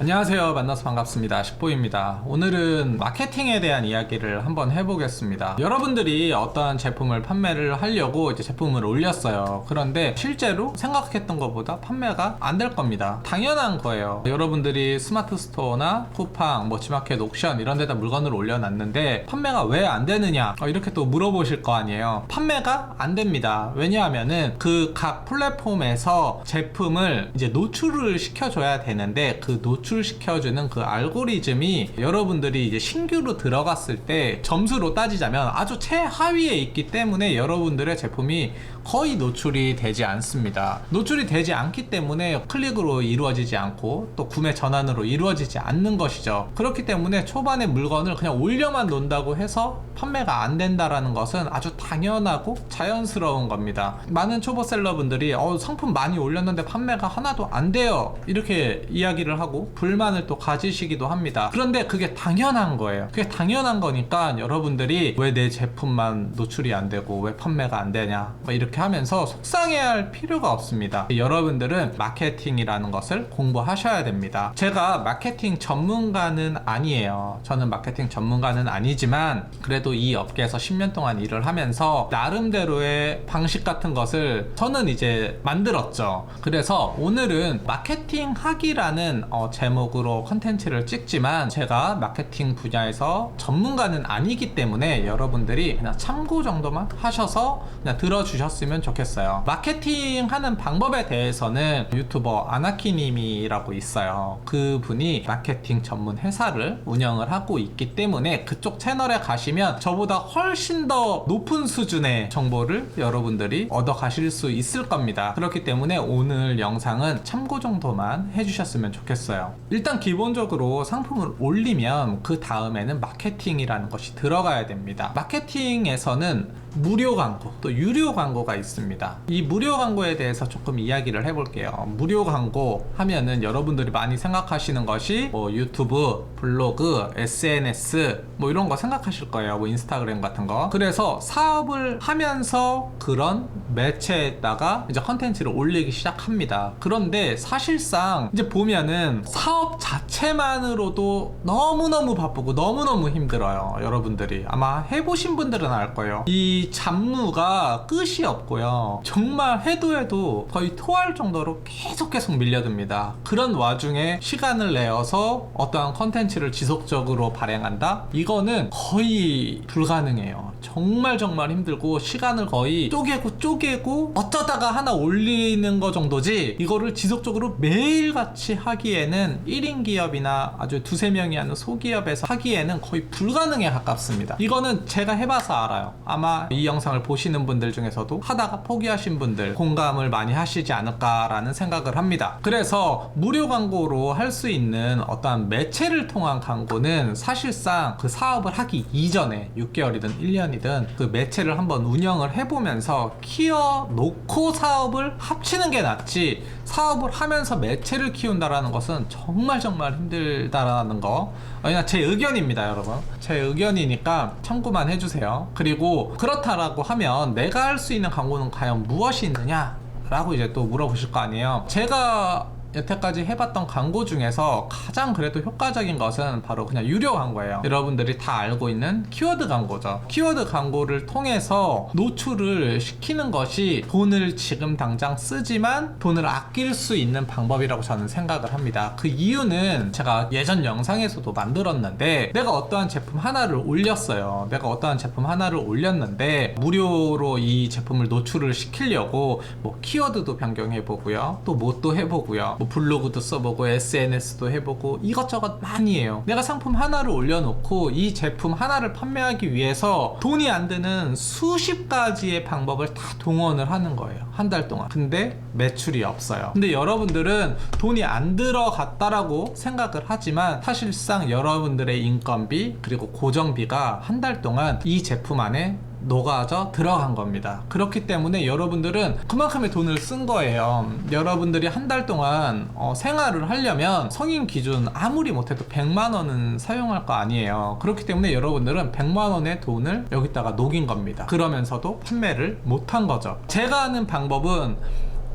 안녕하세요. 만나서 반갑습니다. 식보입니다. 오늘은 마케팅에 대한 이야기를 한번 해보겠습니다. 여러분들이 어떠한 제품을 판매를 하려고 이제 제품을 올렸어요. 그런데 실제로 생각했던 것보다 판매가 안 될 겁니다. 당연한 거예요. 여러분들이 스마트 스토어나 쿠팡, 뭐 지마켓, 옥션 이런 데다 물건을 올려놨는데 판매가 왜 안 되느냐 어, 이렇게 또 물어보실 거 아니에요. 판매가 안 됩니다. 왜냐하면은 그 각 플랫폼에서 제품을 이제 노출을 시켜줘야 되는데 그 노출 시켜주는 그 알고리즘이 여러분들이 이제 신규로 들어갔을 때 점수로 따지자면 아주 최하위에 있기 때문에 여러분들의 제품이 거의 노출이 되지 않습니다. 노출이 되지 않기 때문에 클릭으로 이루어지지 않고 또 구매 전환으로 이루어지지 않는 것이죠. 그렇기 때문에 초반에 물건을 그냥 올려만 놓는다고 해서 판매가 안 된다라는 것은 아주 당연하고 자연스러운 겁니다. 많은 초보셀러분들이 어, 상품 많이 올렸는데 판매가 하나도 안 돼요. 이렇게 이야기를 하고 불만을 또 가지시기도 합니다. 그런데 그게 당연한 거예요. 그게 당연한 거니까 여러분들이 왜 내 제품만 노출이 안 되고 왜 판매가 안 되냐 뭐 이렇게 하면서 속상해할 필요가 없습니다. 여러분들은 마케팅이라는 것을 공부하셔야 됩니다. 제가 마케팅 전문가는 아니에요. 저는 마케팅 전문가는 아니지만 그래도 이 업계에서 10년 동안 일을 하면서 나름대로의 방식 같은 것을 저는 이제 만들었죠. 그래서 오늘은 마케팅 하기라는 어, 제목으로 컨텐츠를 찍지만 제가 마케팅 분야에서 전문가는 아니기 때문에 여러분들이 그냥 참고 정도만 하셔서 그냥 들어주셨으면 좋겠어요. 마케팅 하는 방법에 대해서는 유튜버 아나키님이라고 있어요. 그 분이 마케팅 전문 회사를 운영을 하고 있기 때문에 그쪽 채널에 가시면 저보다 훨씬 더 높은 수준의 정보를 여러분들이 얻어 가실 수 있을 겁니다. 그렇기 때문에 오늘 영상은 참고 정도만 해주셨으면 좋겠어요. 일단 기본적으로 상품을 올리면 그 다음에는 마케팅이라는 것이 들어가야 됩니다. 마케팅에서는 무료 광고 또 유료 광고가 있습니다. 이 무료 광고에 대해서 조금 이야기를 해볼게요. 무료 광고 하면은 여러분들이 많이 생각하시는 것이 뭐 유튜브, 블로그, SNS 뭐 이런 거 생각하실 거예요. 뭐 인스타그램 같은 거. 그래서 사업을 하면서 그런 매체에다가 이제 컨텐츠를 올리기 시작합니다. 그런데 사실상 이제 보면은 사업 자체만으로도 너무너무 바쁘고 너무너무 힘들어요. 여러분들이 아마 해보신 분들은 알 거예요. 이 잡무가 끝이 없고요. 정말 해도 해도 거의 토할 정도로 계속 계속 밀려듭니다. 그런 와중에 시간을 내어서 어떠한 컨텐츠를 지속적으로 발행한다? 이거는 거의 불가능해요. 정말 정말 힘들고 시간을 거의 쪼개고 쪼개고 어쩌다가 하나 올리는 거 정도지 이거를 지속적으로 매일같이 하기에는 1인 기업이나 아주 두세 명이 하는 소기업에서 하기에는 거의 불가능에 가깝습니다. 이거는 제가 해봐서 알아요. 아마 이 영상을 보시는 분들 중에서도 하다가 포기하신 분들 공감을 많이 하시지 않을까라는 생각을 합니다. 그래서 무료 광고로 할 수 있는 어떠한 매체를 통한 광고는 사실상 그 사업을 하기 이전에 6개월이든 1년이든 그 매체를 한번 운영을 해보면서 키워 놓고 사업을 합치는 게 낫지 사업을 하면서 매체를 키운다라는 것은 정말 정말 힘들다라는 거. 그냥 제 의견입니다 여러분. 제 의견이니까 참고만 해주세요. 그리고 그렇다라고 하면 내가 할 수 있는 광고는 과연 무엇이 있느냐 라고 이제 또 물어보실 거 아니에요. 제가 여태까지 해봤던 광고 중에서 가장 그래도 효과적인 것은 바로 그냥 유료 광고예요. 여러분들이 다 알고 있는 키워드 광고죠. 키워드 광고를 통해서 노출을 시키는 것이 돈을 지금 당장 쓰지만 돈을 아낄 수 있는 방법이라고 저는 생각을 합니다. 그 이유는 제가 예전 영상에서도 만들었는데 내가 어떠한 제품 하나를 올렸어요. 내가 어떠한 제품 하나를 올렸는데 무료로 이 제품을 노출을 시키려고 뭐 키워드도 변경해 보고요. 또뭐또 해보고요. 뭐 블로그도 써보고 SNS도 해보고 이것저것 많이 해요. 내가 상품 하나를 올려놓고 이 제품 하나를 판매하기 위해서 돈이 안 드는 수십 가지의 방법을 다 동원을 하는 거예요. 한 달 동안. 근데 매출이 없어요. 근데 여러분들은 돈이 안 들어갔다라고 생각을 하지만 사실상 여러분들의 인건비 그리고 고정비가 한 달 동안 이 제품 안에 녹아져 들어간 겁니다. 그렇기 때문에 여러분들은 그만큼의 돈을 쓴 거예요. 여러분들이 한 달 동안 어, 생활을 하려면 성인 기준 아무리 못해도 100만 원은 사용할 거 아니에요. 그렇기 때문에 여러분들은 100만 원의 돈을 여기다가 녹인 겁니다. 그러면서도 판매를 못한 거죠. 제가 하는 방법은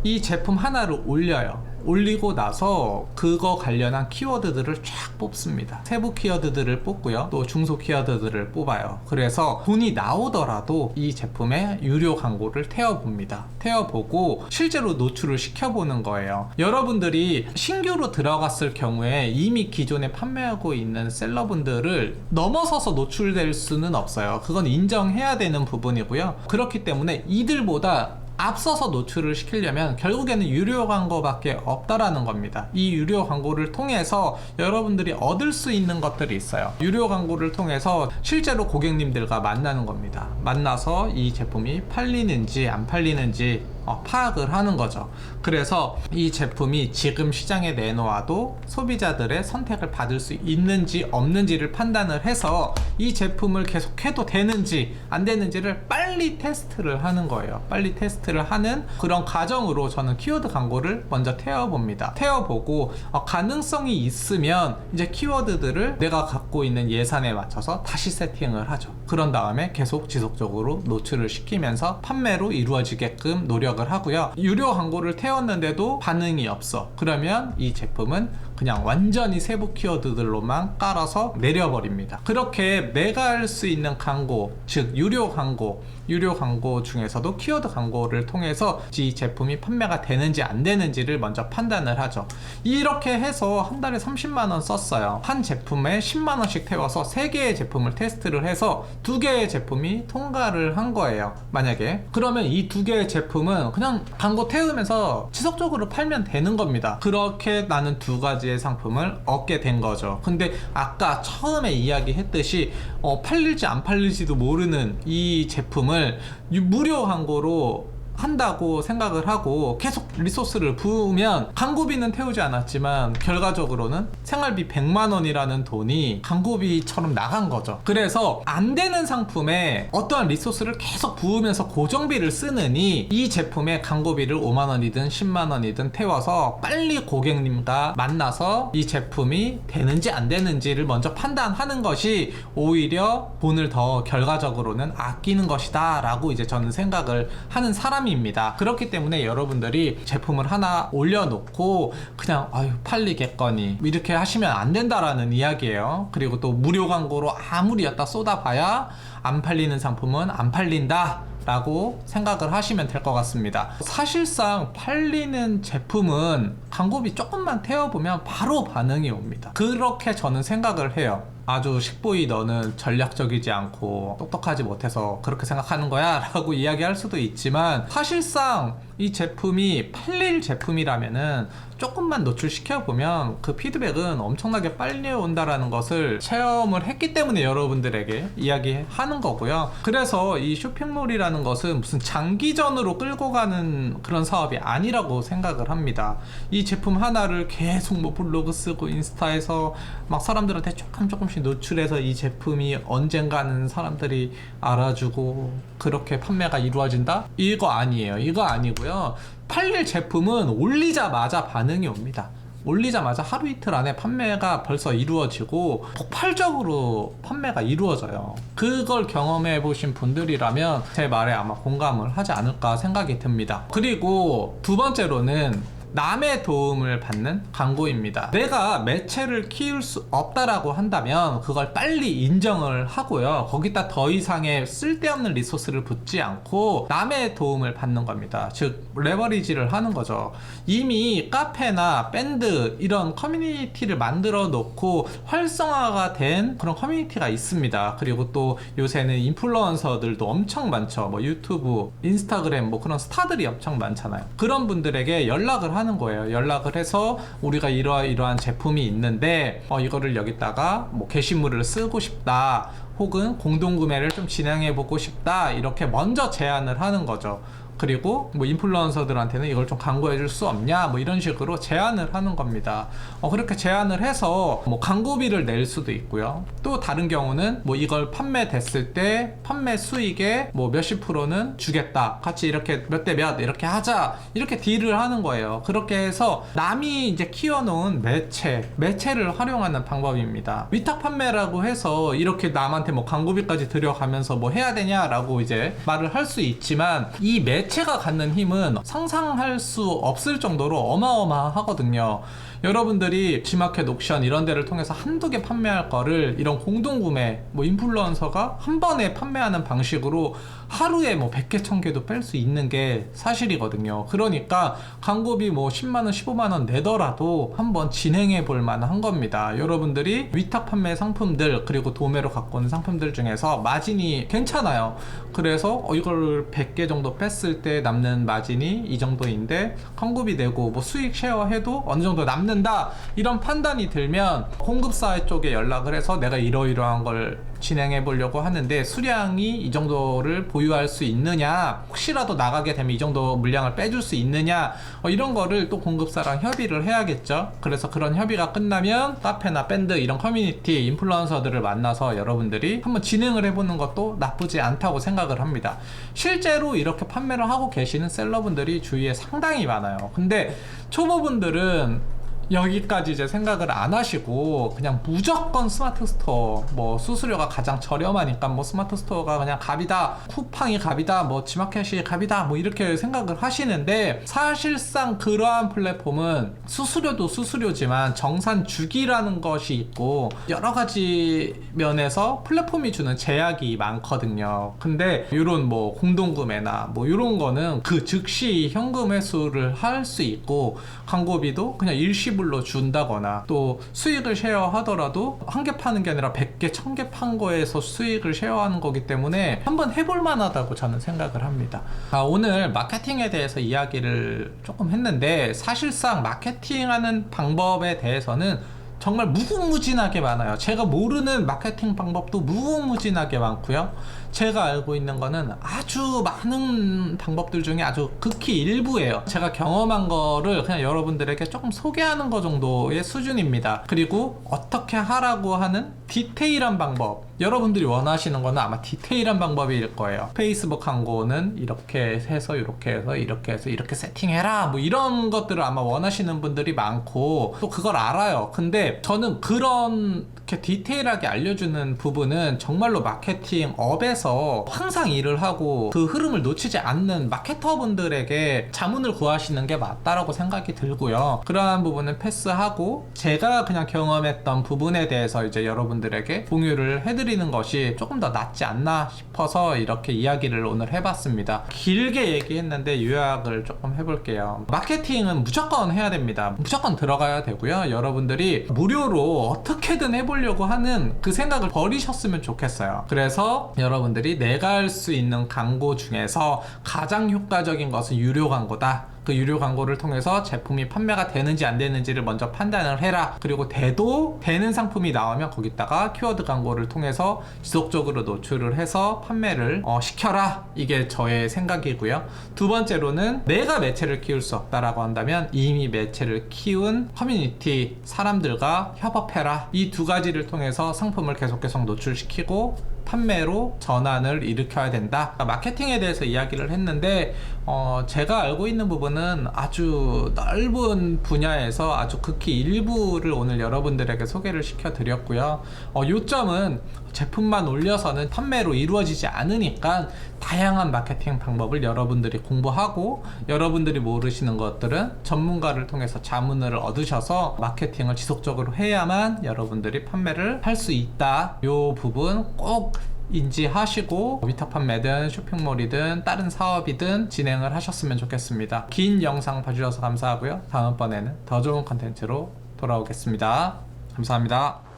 이 제품 하나를 올려요. 올리고 나서 그거 관련한 키워드들을 쫙 뽑습니다. 세부 키워드들을 뽑고요. 또 중소 키워드들을 뽑아요. 그래서 돈이 나오더라도 이 제품에 유료 광고를 태워봅니다. 태워보고 실제로 노출을 시켜보는 거예요. 여러분들이 신규로 들어갔을 경우에 이미 기존에 판매하고 있는 셀러분들을 넘어서서 노출될 수는 없어요. 그건 인정해야 되는 부분이고요. 그렇기 때문에 이들보다 앞서서 노출을 시키려면 결국에는 유료 광고밖에 없다라는 겁니다. 이 유료 광고를 통해서 여러분들이 얻을 수 있는 것들이 있어요. 유료 광고를 통해서 실제로 고객님들과 만나는 겁니다. 만나서 이 제품이 팔리는지 안 팔리는지 어, 파악을 하는 거죠. 그래서 이 제품이 지금 시장에 내놓아도 소비자들의 선택을 받을 수 있는지 없는지를 판단을 해서 이 제품을 계속해도 되는지 안 되는지를 빨리 테스트를 하는 거예요. 빨리 테스트를 하는 그런 과정으로 저는 키워드 광고를 먼저 태워봅니다. 태워보고 어, 가능성이 있으면 이제 키워드들을 내가 갖고 있는 예산에 맞춰서 다시 세팅을 하죠. 그런 다음에 계속 지속적으로 노출을 시키면서 판매로 이루어지게끔 노력을 하고요. 유료 광고를 태웠는데도 반응이 없어. 그러면 이 제품은 그냥 완전히 세부 키워드들로만 깔아서 내려버립니다. 그렇게 내가 할 수 있는 광고, 즉 유료 광고, 유료 광고 중에서도 키워드 광고를 통해서 이 제품이 판매가 되는지 안 되는지를 먼저 판단을 하죠. 이렇게 해서 한 달에 30만 원 썼어요. 한 제품에 10만 원씩 태워서 3개의 제품을 테스트를 해서 2개의 제품이 통과를 한 거예요. 만약에 그러면 이 두 개의 제품은 그냥 광고 태우면서 지속적으로 팔면 되는 겁니다. 그렇게 나는 두 가지 의 상품을 얻게 된 거죠. 근데 아까 처음에 이야기했듯이 어, 팔릴지 안 팔릴지도 모르는 이 제품을 유- 무료 광고로 한다고 생각을 하고 계속 리소스를 부으면 광고비는 태우지 않았지만 결과적으로는 생활비 100만 원이라는 돈이 광고비처럼 나간 거죠. 그래서 안 되는 상품에 어떠한 리소스를 계속 부으면서 고정비를 쓰느니 이 제품의 광고비를 5만 원이든 10만 원이든 태워서 빨리 고객님과 만나서 이 제품이 되는지 안 되는지를 먼저 판단하는 것이 오히려 돈을 더 결과적으로는 아끼는 것이다 라고 이제 저는 생각을 하는 사람 입니다. 그렇기 때문에 여러분들이 제품을 하나 올려놓고 그냥 아유 팔리겠거니 이렇게 하시면 안 된다라는 이야기예요. 그리고 또 무료 광고로 아무리 갖다 쏟아봐야 안 팔리는 상품은 안 팔린다. 라고 생각을 하시면 될 것 같습니다. 사실상 팔리는 제품은 광고비 조금만 태워보면 바로 반응이 옵니다. 그렇게 저는 생각을 해요. 아주 식보이 너는 전략적이지 않고 똑똑하지 못해서 그렇게 생각하는 거야 라고 이야기할 수도 있지만 사실상 이 제품이 팔릴 제품이라면은 조금만 노출시켜 보면 그 피드백은 엄청나게 빨리 온다라는 것을 체험을 했기 때문에 여러분들에게 이야기하는 거고요. 그래서 이 쇼핑몰이라는 것은 무슨 장기전으로 끌고 가는 그런 사업이 아니라고 생각을 합니다. 이 제품 하나를 계속 뭐 블로그 쓰고 인스타에서 막 사람들한테 조금 조금씩 노출해서 이 제품이 언젠가는 사람들이 알아주고 그렇게 판매가 이루어진다? 이거 아니에요. 이거 아니고요. 팔릴 제품은 올리자마자 반응이 옵니다. 올리자마자 하루 이틀 안에 판매가 벌써 이루어지고 폭발적으로 판매가 이루어져요. 그걸 경험해 보신 분들이라면 제 말에 아마 공감을 하지 않을까 생각이 듭니다. 그리고 두 번째로는 남의 도움을 받는 광고입니다. 내가 매체를 키울 수 없다라고 한다면 그걸 빨리 인정을 하고요. 거기다 더 이상의 쓸데없는 리소스를 붓지 않고 남의 도움을 받는 겁니다. 즉 레버리지를 하는 거죠. 이미 카페나 밴드 이런 커뮤니티를 만들어 놓고 활성화가 된 그런 커뮤니티가 있습니다. 그리고 또 요새는 인플루언서들도 엄청 많죠. 뭐 유튜브, 인스타그램 뭐 그런 스타들이 엄청 많잖아요. 그런 분들에게 연락을 하는 거예요. 연락을 해서 우리가 이러이러한 제품이 있는데 어, 이거를 여기다가 뭐 게시물을 쓰고 싶다. 혹은 공동 구매를 좀 진행해 보고 싶다. 이렇게 먼저 제안을 하는 거죠. 그리고 뭐 인플루언서들한테는 이걸 좀 광고해 줄 수 없냐 뭐 이런 식으로 제안을 하는 겁니다. 어, 그렇게 제안을 해서 뭐 광고비를 낼 수도 있고요. 또 다른 경우는 뭐 이걸 판매됐을 때 판매 수익의 뭐 몇십 프로는 주겠다. 같이 이렇게 몇 대몇 이렇게 하자. 이렇게 딜을 하는 거예요. 그렇게 해서 남이 이제 키워놓은 매체, 매체를 활용하는 방법입니다. 위탁 판매라고 해서 이렇게 남한테 뭐 광고비까지 들여가면서 뭐 해야 되냐라고 이제 말을 할 수 있지만 이 매체 매체가 갖는 힘은 상상할 수 없을 정도로 어마어마하거든요. 여러분들이 G마켓 옥션 이런 데를 통해서 한두 개 판매할 거를 이런 공동구매 뭐 인플루언서가 한 번에 판매하는 방식으로 하루에 뭐 100개, 1000개도 뺄 수 있는 게 사실이거든요. 그러니까 광고비 뭐 10만원, 15만원 내더라도 한번 진행해 볼 만한 겁니다. 여러분들이 위탁 판매 상품들 그리고 도매로 갖고 오는 상품들 중에서 마진이 괜찮아요. 그래서 어, 이걸 100개 정도 뺐을 때 남는 마진이 이 정도인데 광고비 내고 뭐 수익 쉐어 해도 어느 정도 남는 다. 이런 판단이 들면 공급사 쪽에 연락을 해서 내가 이러이러한 걸 진행해 보려고 하는데 수량이 이 정도를 보유할 수 있느냐 혹시라도 나가게 되면 이 정도 물량을 빼줄 수 있느냐 어, 이런 거를 또 공급사랑 협의를 해야겠죠. 그래서 그런 협의가 끝나면 카페나 밴드 이런 커뮤니티 인플루언서들을 만나서 여러분들이 한번 진행을 해보는 것도 나쁘지 않다고 생각을 합니다. 실제로 이렇게 판매를 하고 계시는 셀러분들이 주위에 상당히 많아요. 근데 초보분들은 여기까지 이제 생각을 안 하시고 그냥 무조건 스마트 스토어 뭐 수수료가 가장 저렴하니까 뭐 스마트 스토어가 그냥 갑이다 쿠팡이 갑이다 뭐 지마켓이 갑이다 뭐 이렇게 생각을 하시는데 사실상 그러한 플랫폼은 수수료도 수수료지만 정산 주기라는 것이 있고 여러 가지 면에서 플랫폼이 주는 제약이 많거든요. 근데 이런 뭐 공동구매나 뭐 이런 거는 그 즉시 현금 회수를 할 수 있고 광고비도 그냥 일시 불로 준다거나 또 수익을 쉐어하더라도 한 개 파는 게 아니라 100개, 1000개 판 거에서 수익을 쉐어하는 거기 때문에 한번 해볼 만하다고 저는 생각을 합니다. 아, 오늘 마케팅에 대해서 이야기를 조금 했는데 사실상 마케팅하는 방법에 대해서는 정말 무궁무진하게 많아요. 제가 모르는 마케팅 방법도 무궁무진하게 많고요. 제가 알고 있는 거는 아주 많은 방법들 중에 아주 극히 일부예요. 제가 경험한 거를 그냥 여러분들에게 조금 소개하는 거 정도의 수준입니다. 그리고 어떻게 하라고 하는 디테일한 방법. 여러분들이 원하시는 거는 아마 디테일한 방법일 거예요. 페이스북 광고는 이렇게 해서 이렇게 해서 이렇게 해서 이렇게 세팅해라. 뭐 이런 것들을 아마 원하시는 분들이 많고 또 그걸 알아요. 근데 저는 그런 이렇게 디테일하게 알려주는 부분은 정말로 마케팅 업에서 항상 일을 하고 그 흐름을 놓치지 않는 마케터분들에게 자문을 구하시는 게 맞다라고 생각이 들고요. 그러한 부분은 패스하고 제가 그냥 경험했던 부분에 대해서 이제 여러분들에게 공유를 해드리는 것이 조금 더 낫지 않나 싶어서 이렇게 이야기를 오늘 해봤습니다. 길게 얘기했는데 요약을 조금 해볼게요. 마케팅은 무조건 해야 됩니다. 무조건 들어가야 되고요. 여러분들이 무료로 어떻게든 해 보려고 하는 그 생각을 버리셨으면 좋겠어요. 그래서 여러분들이 내가 할 수 있는 광고 중에서 가장 효과적인 것은 유료 광고다. 그 유료 광고를 통해서 제품이 판매가 되는지 안 되는지를 먼저 판단을 해라. 그리고 돼도 되는 상품이 나오면 거기다가 키워드 광고를 통해서 지속적으로 노출을 해서 판매를 어, 시켜라. 이게 저의 생각이고요. 두 번째로는 내가 매체를 키울 수 없다라고 한다면 이미 매체를 키운 커뮤니티 사람들과 협업해라. 이 두 가지를 통해서 상품을 계속 계속 노출시키고 판매로 전환을 일으켜야 된다. 마케팅에 대해서 이야기를 했는데 어, 제가 알고 있는 부분은 아주 넓은 분야에서 아주 극히 일부를 오늘 여러분들에게 소개를 시켜드렸고요. 어, 요점은 제품만 올려서는 판매로 이루어지지 않으니까 다양한 마케팅 방법을 여러분들이 공부하고 여러분들이 모르시는 것들은 전문가를 통해서 자문을 얻으셔서 마케팅을 지속적으로 해야만 여러분들이 판매를 할 수 있다. 요 부분 꼭 인지하시고 위탁 판매든 쇼핑몰이든 다른 사업이든 진행을 하셨으면 좋겠습니다. 긴 영상 봐주셔서 감사하고요. 다음번에는 더 좋은 컨텐츠로 돌아오겠습니다. 감사합니다.